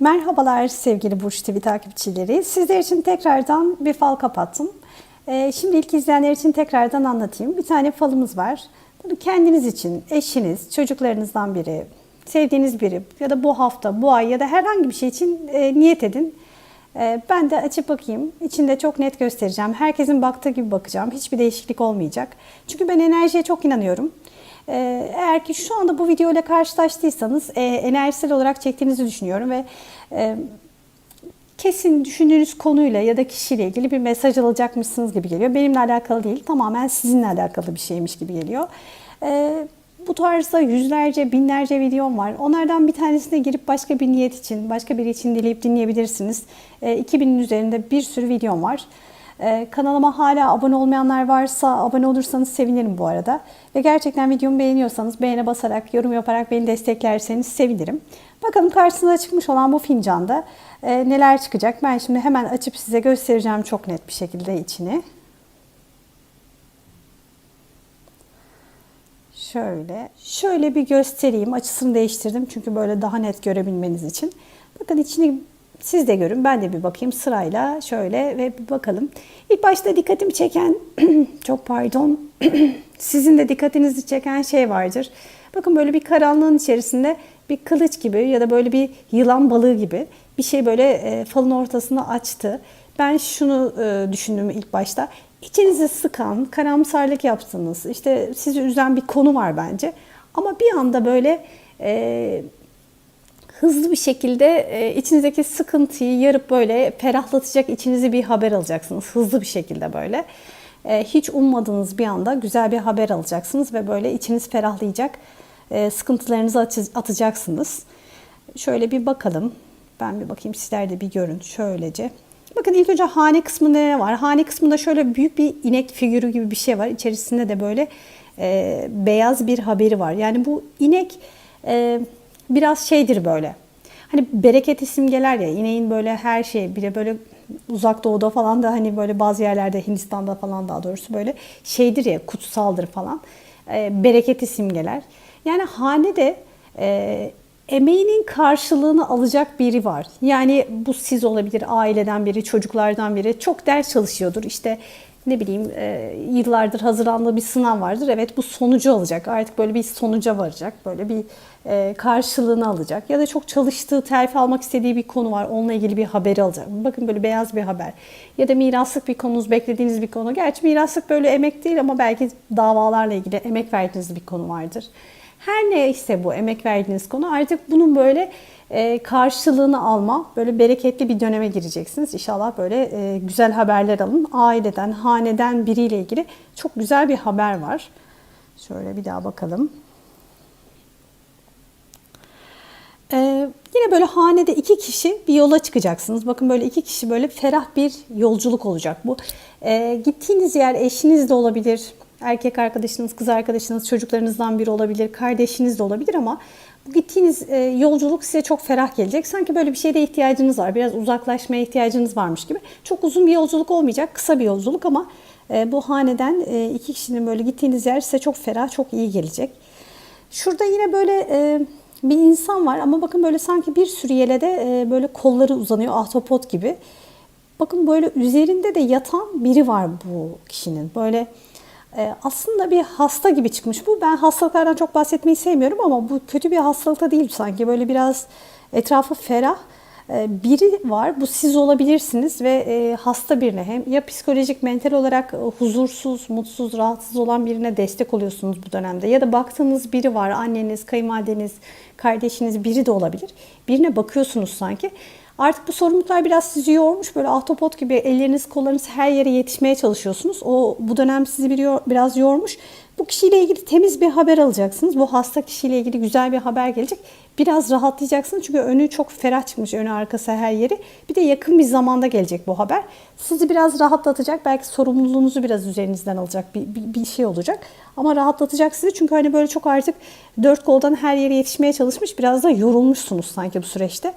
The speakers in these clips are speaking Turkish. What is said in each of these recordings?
Merhabalar sevgili Burç TV takipçileri. Sizler için tekrardan bir fal kapattım. Ee, şimdi ilk izleyenler için tekrardan anlatayım. Bir tane falımız var. Bunu kendiniz için, eşiniz, çocuklarınızdan biri, sevdiğiniz biri ya da bu hafta, bu ay ya da herhangi bir şey için e, niyet edin. E, ben de açıp bakayım. İçinde çok net göstereceğim. Herkesin baktığı gibi bakacağım. Hiçbir değişiklik olmayacak. Çünkü ben enerjiye çok inanıyorum. Ee, Eğer ki şu anda bu video ile karşılaştıysanız e, enerjisel olarak çektiğinizi düşünüyorum ve e, kesin düşündüğünüz konuyla ya da kişiyle ilgili bir mesaj alacakmışsınız gibi geliyor. Benimle alakalı değil, tamamen sizinle alakalı bir şeymiş gibi geliyor. Ee, bu tarzda yüzlerce, binlerce videom var. Onlardan bir tanesine girip başka bir niyet için, başka biri için dileyip dinleyebilirsiniz. Ee, 2000'in üzerinde bir sürü videom var. Ee, kanalıma hala abone olmayanlar varsa abone olursanız sevinirim bu arada. Ve gerçekten videomu beğeniyorsanız beğene basarak, yorum yaparak beni desteklerseniz sevinirim. Bakalım karşınıza çıkmış olan bu fincanda e, neler çıkacak. Ben şimdi hemen açıp size göstereceğim çok net bir şekilde içini. Şöyle, şöyle bir göstereyim. Açısını değiştirdim çünkü böyle daha net görebilmeniz için. Bakın içini siz de görün, ben de bir bakayım sırayla şöyle ve bir bakalım. İlk başta dikkatimi çeken, çok pardon, sizin de dikkatinizi çeken şey vardır. Bakın böyle bir karanlığın içerisinde bir kılıç gibi ya da böyle bir yılan balığı gibi bir şey böyle e, falın ortasını açtı. Ben şunu e, düşündüm ilk başta. İçinizi sıkan, karamsarlık yaptınız, işte sizi üzen bir konu var bence. Ama bir anda böyle e, hızlı bir şekilde e, içinizdeki sıkıntıyı yarıp böyle ferahlatacak içinizi bir haber alacaksınız. Hızlı bir şekilde böyle. E, hiç ummadığınız bir anda güzel bir haber alacaksınız ve böyle içiniz ferahlayacak. E, sıkıntılarınızı atacaksınız. Şöyle bir bakalım. Ben bir bakayım sizler de bir görün şöylece. Bakın ilk önce hane kısmında ne var? Hane kısmında şöyle büyük bir inek figürü gibi bir şey var. İçerisinde de böyle e, beyaz bir haberi var. Yani bu inek e, biraz şeydir böyle. Hani bereket simgeler ya ineğin böyle her şey bir de böyle uzak doğuda falan da hani böyle bazı yerlerde Hindistan'da falan daha doğrusu böyle şeydir ya kutsaldır falan. E, bereketi simgeler. Yani hanede e, emeğinin karşılığını alacak biri var. Yani bu siz olabilir, aileden biri, çocuklardan biri. Çok ders çalışıyordur. İşte ne bileyim e, yıllardır hazırlandığı bir sınav vardır. Evet bu sonucu alacak. Artık böyle bir sonuca varacak. Böyle bir e, karşılığını alacak. Ya da çok çalıştığı, terfi almak istediği bir konu var. Onunla ilgili bir haberi alacak. Bakın böyle beyaz bir haber. Ya da miraslık bir konunuz, beklediğiniz bir konu. Gerçi miraslık böyle emek değil ama belki davalarla ilgili emek verdiğiniz bir konu vardır. Her neyse bu emek verdiğiniz konu artık bunun böyle karşılığını alma, böyle bereketli bir döneme gireceksiniz. İnşallah böyle e, güzel haberler alın. Aileden, haneden biriyle ilgili çok güzel bir haber var. Şöyle bir daha bakalım. Ee, yine böyle hanede iki kişi bir yola çıkacaksınız. Bakın böyle iki kişi böyle ferah bir yolculuk olacak bu. Ee, gittiğiniz yer eşiniz de olabilir, erkek arkadaşınız, kız arkadaşınız, çocuklarınızdan biri olabilir, kardeşiniz de olabilir ama gittiğiniz e, yolculuk size çok ferah gelecek. Sanki böyle bir şeyde ihtiyacınız var. Biraz uzaklaşmaya ihtiyacınız varmış gibi. Çok uzun bir yolculuk olmayacak. Kısa bir yolculuk ama e, bu haneden e, iki kişinin böyle gittiğiniz yer size çok ferah, çok iyi gelecek. Şurada yine böyle bir insan var ama bakın böyle sanki bir sürü yelede böyle kolları uzanıyor ahtapot gibi. Bakın böyle üzerinde de yatan biri var bu kişinin. Böyle aslında bir hasta gibi çıkmış bu. Ben hastalıklardan çok bahsetmeyi sevmiyorum ama bu kötü bir hastalıkta değil sanki. Böyle biraz etrafı ferah ee, biri var. Bu siz olabilirsiniz ve e, hasta birine hem ya psikolojik, mental olarak huzursuz, mutsuz, rahatsız olan birine destek oluyorsunuz bu dönemde. Ya da baktığınız biri var. Anneniz, kayınvalideniz, kardeşiniz biri de olabilir. Birine bakıyorsunuz sanki. Artık bu sorumluluklar biraz sizi yormuş. Böyle ahtapot gibi elleriniz, kollarınız her yere yetişmeye çalışıyorsunuz. O bu dönem sizi bir, biraz yormuş. Bu kişiyle ilgili temiz bir haber alacaksınız. Bu hasta kişiyle ilgili güzel bir haber gelecek. Biraz rahatlayacaksınız çünkü önü çok ferah çıkmış. Önü arkası her yeri. Bir de yakın bir zamanda gelecek bu haber. Sizi biraz rahatlatacak. Belki sorumluluğunuzu biraz üzerinizden alacak bir, bir, bir şey olacak. Ama rahatlatacak sizi çünkü hani böyle çok artık dört koldan her yere yetişmeye çalışmış. Biraz da yorulmuşsunuz sanki bu süreçte.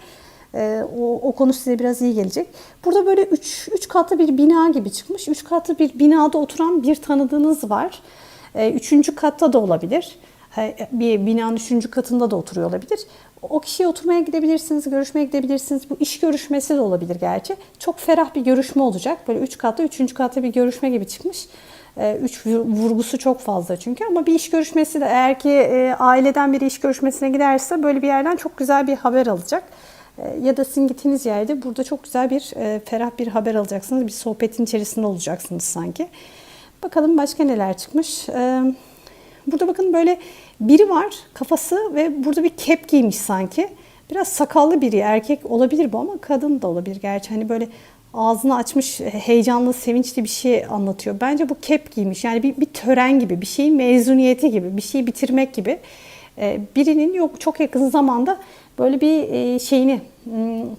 E, o, o konu size biraz iyi gelecek. Burada böyle üç, üç katlı bir bina gibi çıkmış. Üç katlı bir binada oturan bir tanıdığınız var. E, üçüncü katta da olabilir. he- bir binanın üçüncü katında da oturuyor olabilir. O kişiye oturmaya gidebilirsiniz, görüşmeye gidebilirsiniz. Bu iş görüşmesi de olabilir gerçi. Çok ferah bir görüşme olacak. Böyle üç katlı, üçüncü katlı bir görüşme gibi çıkmış. Ee, Üç vur- vurgusu çok fazla çünkü ama bir iş görüşmesi de eğer ki e, aileden biri iş görüşmesine giderse böyle bir yerden çok güzel bir haber alacak. E, Ya da sizin gittiğiniz yerde burada çok güzel bir e, ferah bir haber alacaksınız. Bir sohbetin içerisinde olacaksınız sanki. Bakalım başka neler çıkmış. E, Burada bakın böyle biri var kafası ve burada bir kep giymiş sanki. Biraz sakallı biri erkek olabilir bu ama kadın da olabilir gerçi. Hani böyle ağzını açmış heyecanlı sevinçli bir şey anlatıyor. Bence bu kep giymiş yani bir, bir tören gibi bir şeyin mezuniyeti gibi bir şeyi bitirmek gibi. Birinin yok çok yakın zamanda böyle bir e, şeyini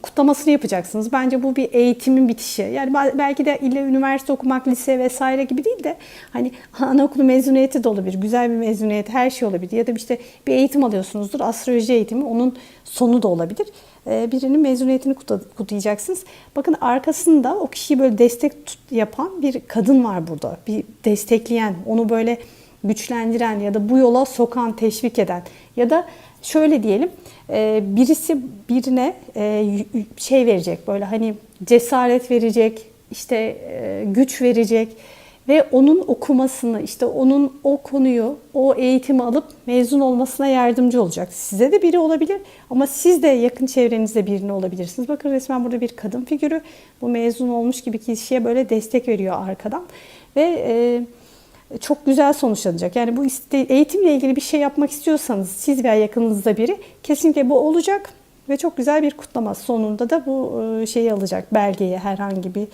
kutlamasını yapacaksınız. Bence bu bir eğitimin bitişi. Yani belki de illa üniversite okumak, lise vesaire gibi değil de hani anaokulu mezuniyeti de olabilir. Güzel bir mezuniyet, her şey olabilir. Ya da işte bir eğitim alıyorsunuzdur. Astroloji eğitimi onun sonu da olabilir. Ee, Birinin mezuniyetini kutla- kutlayacaksınız. Bakın arkasında o kişiyi böyle destek tut- yapan bir kadın var burada. Bir destekleyen, onu böyle güçlendiren ya da bu yola sokan, teşvik eden ya da şöyle diyelim e, birisi birine e, şey verecek böyle hani cesaret verecek, işte e, güç verecek ve onun okumasını işte onun o konuyu, o eğitimi alıp mezun olmasına yardımcı olacak. Size de biri olabilir ama siz de yakın çevrenizde birini olabilirsiniz. Bakın resmen burada bir kadın figürü bu mezun olmuş gibi kişiye böyle destek veriyor arkadan ve e, çok güzel sonuçlanacak. Yani bu iste- eğitimle ilgili bir şey yapmak istiyorsanız siz veya yakınınızda biri kesinlikle bu olacak ve çok güzel bir kutlama sonunda da bu e, şeyi alacak belgeyi herhangi bir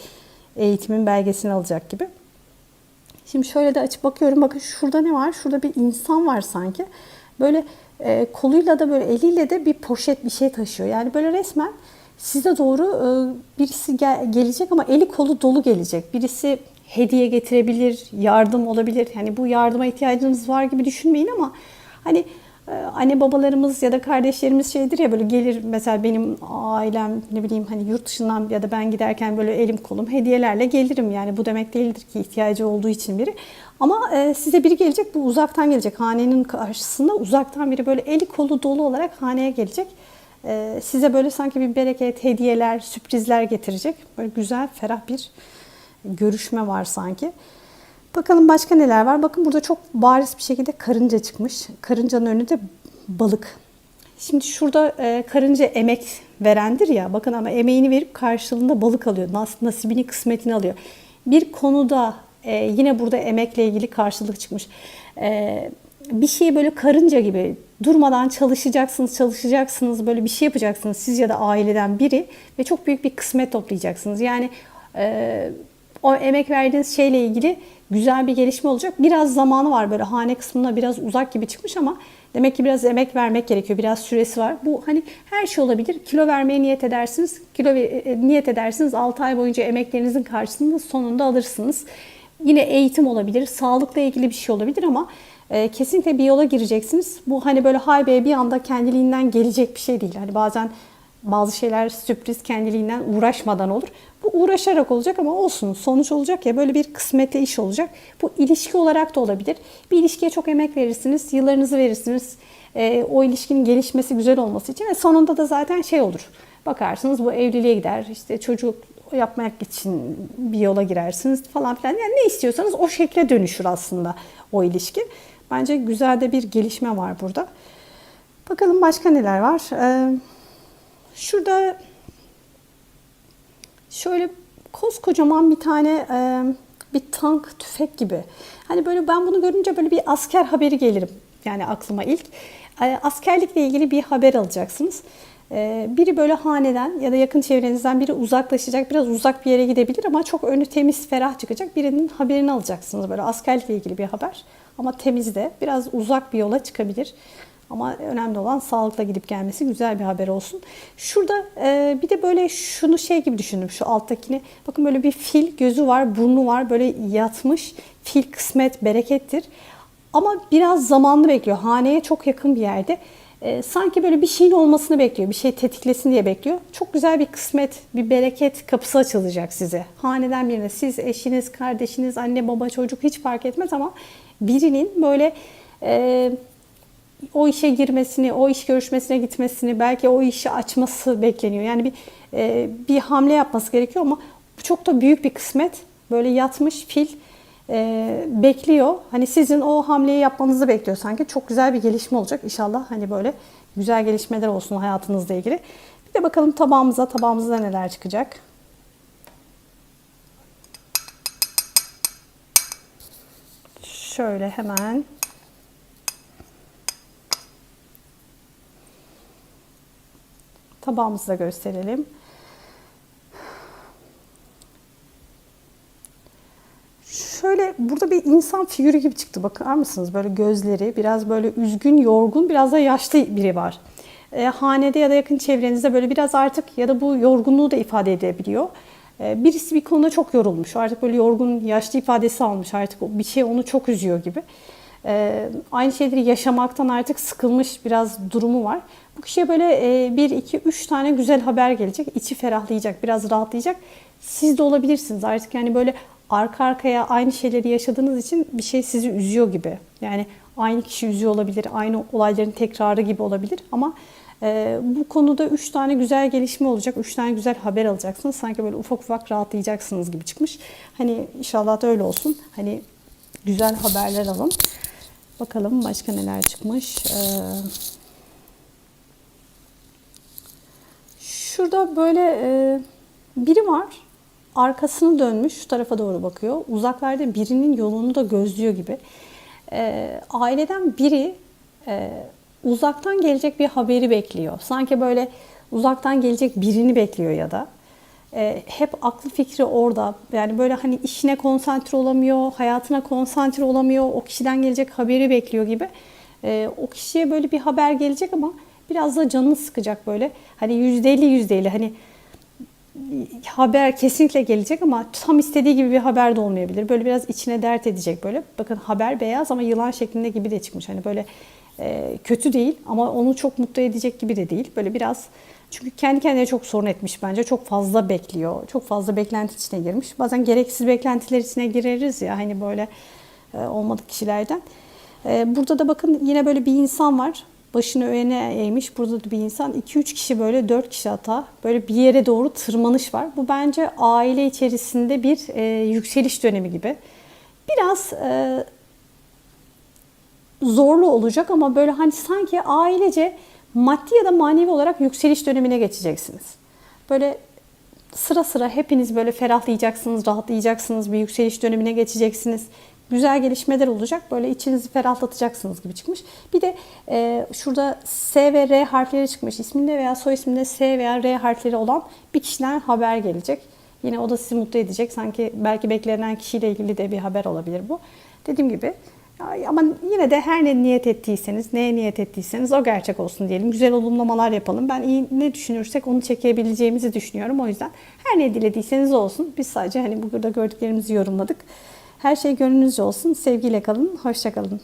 eğitimin belgesini alacak gibi. Şimdi şöyle de açıp bakıyorum. Bakın şurada ne var? Şurada bir insan var sanki. Böyle e, koluyla da böyle eliyle de bir poşet bir şey taşıyor. Yani böyle resmen size doğru e, birisi gel- gelecek ama eli kolu dolu gelecek. Birisi hediye getirebilir, yardım olabilir. Yani bu yardıma ihtiyacınız var gibi düşünmeyin ama hani ee, anne babalarımız ya da kardeşlerimiz şeydir ya böyle gelir mesela benim ailem ne bileyim hani yurt dışından ya da ben giderken böyle elim kolum hediyelerle gelirim. Yani bu demek değildir ki ihtiyacı olduğu için biri. Ama e, size biri gelecek bu uzaktan gelecek. Hanenin karşısında uzaktan biri böyle eli kolu dolu olarak haneye gelecek. E, size böyle sanki bir bereket hediyeler sürprizler getirecek. Böyle güzel ferah bir görüşme var sanki. Bakalım başka neler var. Bakın burada çok bariz bir şekilde karınca çıkmış. Karıncanın önünde balık. Şimdi şurada e, karınca emek verendir ya. Bakın ama emeğini verip karşılığında balık alıyor. Nas- Nasibini, kısmetini alıyor. Bir konuda e, yine burada emekle ilgili karşılık çıkmış. E, bir şeyi böyle karınca gibi durmadan çalışacaksınız, çalışacaksınız, böyle bir şey yapacaksınız siz ya da aileden biri ve çok büyük bir kısmet toplayacaksınız. Yani e, o emek verdiğiniz şeyle ilgili güzel bir gelişme olacak. Biraz zamanı var böyle hane kısmına biraz uzak gibi çıkmış ama demek ki biraz emek vermek gerekiyor. Biraz süresi var. Bu hani her şey olabilir. Kilo vermeye niyet edersiniz. Kilo e, niyet edersiniz. 6 ay boyunca emeklerinizin karşılığını sonunda alırsınız. Yine eğitim olabilir, sağlıkla ilgili bir şey olabilir ama e, kesinlikle bir yola gireceksiniz. Bu hani böyle haybeye bir anda kendiliğinden gelecek bir şey değil. Hani bazen bazı şeyler sürpriz kendiliğinden uğraşmadan olur. Bu uğraşarak olacak ama olsun sonuç olacak ya böyle bir kısmetli iş olacak. Bu ilişki olarak da olabilir. Bir ilişkiye çok emek verirsiniz, yıllarınızı verirsiniz. Ee, o ilişkinin gelişmesi güzel olması için ve sonunda da zaten şey olur. Bakarsınız bu evliliğe gider, işte çocuk yapmak için bir yola girersiniz falan filan. Yani ne istiyorsanız o şekle dönüşür aslında o ilişki. Bence güzel de bir gelişme var burada. Bakalım başka neler var. Ee, Şurada şöyle koskocaman bir tane e, bir tank tüfek gibi. Hani böyle ben bunu görünce böyle bir asker haberi gelirim. Yani aklıma ilk. E, askerlikle ilgili bir haber alacaksınız. E, biri böyle haneden ya da yakın çevrenizden biri uzaklaşacak. Biraz uzak bir yere gidebilir ama çok önü temiz, ferah çıkacak. Birinin haberini alacaksınız. Böyle askerlikle ilgili bir haber. Ama temiz de biraz uzak bir yola çıkabilir. Ama önemli olan sağlıkla gidip gelmesi güzel bir haber olsun. Şurada e, bir de böyle şunu şey gibi düşündüm şu alttakini. Bakın böyle bir fil gözü var, burnu var böyle yatmış. Fil kısmet, berekettir. Ama biraz zamanlı bekliyor. Haneye çok yakın bir yerde. E, sanki böyle bir şeyin olmasını bekliyor. Bir şey tetiklesin diye bekliyor. Çok güzel bir kısmet, bir bereket kapısı açılacak size. Haneden birine siz, eşiniz, kardeşiniz, anne, baba, çocuk hiç fark etmez ama birinin böyle... E, o işe girmesini, o iş görüşmesine gitmesini, belki o işi açması bekleniyor. Yani bir e, bir hamle yapması gerekiyor ama çok da büyük bir kısmet. Böyle yatmış fil e, bekliyor. Hani sizin o hamleyi yapmanızı bekliyor sanki. Çok güzel bir gelişme olacak inşallah. Hani böyle güzel gelişmeler olsun hayatınızla ilgili. Bir de bakalım tabağımıza, tabağımızda neler çıkacak. Şöyle hemen tabağımızı da gösterelim. Şöyle burada bir insan figürü gibi çıktı. Bakar mısınız? Böyle gözleri biraz böyle üzgün, yorgun, biraz da yaşlı biri var. E, hanede ya da yakın çevrenizde böyle biraz artık ya da bu yorgunluğu da ifade edebiliyor. E, birisi bir konuda çok yorulmuş. Artık böyle yorgun, yaşlı ifadesi almış. Artık bir şey onu çok üzüyor gibi. E, aynı şeyleri yaşamaktan artık sıkılmış biraz durumu var. Bu kişiye böyle e, bir, iki, üç tane güzel haber gelecek. İçi ferahlayacak, biraz rahatlayacak. Siz de olabilirsiniz artık yani böyle arka arkaya aynı şeyleri yaşadığınız için bir şey sizi üzüyor gibi. Yani aynı kişi üzüyor olabilir, aynı olayların tekrarı gibi olabilir ama e, bu konuda üç tane güzel gelişme olacak, üç tane güzel haber alacaksınız. Sanki böyle ufak ufak rahatlayacaksınız gibi çıkmış. Hani inşallah da öyle olsun. Hani güzel haberler alın. Bakalım başka neler çıkmış. Ee, şurada böyle e, biri var arkasını dönmüş şu tarafa doğru bakıyor. Uzaklarda birinin yolunu da gözlüyor gibi. E, aileden biri e, uzaktan gelecek bir haberi bekliyor. Sanki böyle uzaktan gelecek birini bekliyor ya da. E, hep aklı fikri orada. Yani böyle hani işine konsantre olamıyor, hayatına konsantre olamıyor. O kişiden gelecek haberi bekliyor gibi. E, o kişiye böyle bir haber gelecek ama biraz da canını sıkacak böyle. Hani yüzde elli yüzde elli hani haber kesinlikle gelecek ama tam istediği gibi bir haber de olmayabilir. Böyle biraz içine dert edecek böyle. Bakın haber beyaz ama yılan şeklinde gibi de çıkmış. Hani böyle e, kötü değil ama onu çok mutlu edecek gibi de değil. Böyle biraz çünkü kendi kendine çok sorun etmiş bence. Çok fazla bekliyor. Çok fazla beklenti içine girmiş. Bazen gereksiz beklentiler içine gireriz ya hani böyle e, olmadık kişilerden. E, burada da bakın yine böyle bir insan var başını öne eğmiş. Burada da bir insan 2-3 kişi böyle 4 kişi hata böyle bir yere doğru tırmanış var. Bu bence aile içerisinde bir e, yükseliş dönemi gibi. Biraz zorlu olacak ama böyle hani sanki ailece maddi ya da manevi olarak yükseliş dönemine geçeceksiniz. Böyle sıra sıra hepiniz böyle ferahlayacaksınız, rahatlayacaksınız, bir yükseliş dönemine geçeceksiniz güzel gelişmeler olacak. Böyle içinizi ferahlatacaksınız gibi çıkmış. Bir de e, şurada S ve R harfleri çıkmış. İsminde veya soy isminde S veya R harfleri olan bir kişiden haber gelecek. Yine o da sizi mutlu edecek. Sanki belki beklenen kişiyle ilgili de bir haber olabilir bu. Dediğim gibi ama yine de her ne niyet ettiyseniz, neye niyet ettiyseniz o gerçek olsun diyelim. Güzel olumlamalar yapalım. Ben iyi ne düşünürsek onu çekebileceğimizi düşünüyorum. O yüzden her ne dilediyseniz olsun. Biz sadece hani burada gördüklerimizi yorumladık. Her şey gönlünüzce olsun. Sevgiyle kalın. Hoşçakalın.